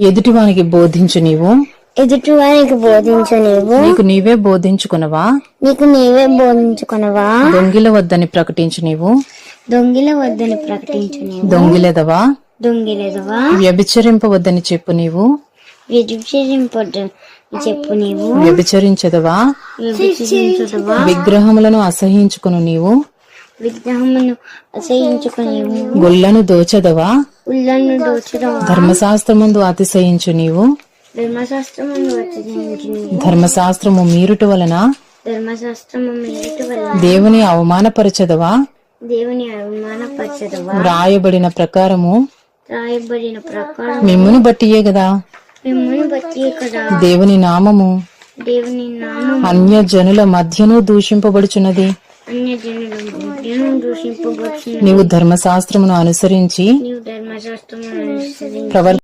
ఎదుటివానికి బోధించు నీవు. ఎదుటి వారికి బోధించు నీవు. నీకు నీవే బోధించుకునవా? నీకు నీవే బోధించుకునవా? దొంగిల వద్దని ప్రకటించు నీవు. దొంగిల వద్దని ప్రకటించు నీవు. దొంగిలెదవా? దొంగిలదవా? వ్యభిచరింపవద్దని చెప్పు నీవు. చెప్పు నీవు. వ్యభిచరించదవా? విగ్రహములను అసహించుకును నీవు. విగ్రహమును అసహించుకునేవు గుళ్ళను దోచదవా? ధర్మశాస్త్రమందు అతిశయించు నీవు. ధర్మశాస్త్రము మీరుట వలన దేవుని అవమానపరచదవా? దేవుని అవమానపరచదవా? వ్రాయబడిన ప్రకారము రాయబడిన ప్రకారం మిమ్మును బట్టియే మిమ్మల్ని బట్టి కదా. దేవుని నామము దేవుని అన్య జనుల మధ్యను దూషింపబడుచున్నది. అన్య జనుల మధ్యను దూషింపబడుచున్న నీవు ధర్మశాస్త్రమును అనుసరించి నీవు ధర్మశాస్త్రమును అనుసరించి ప్రవర్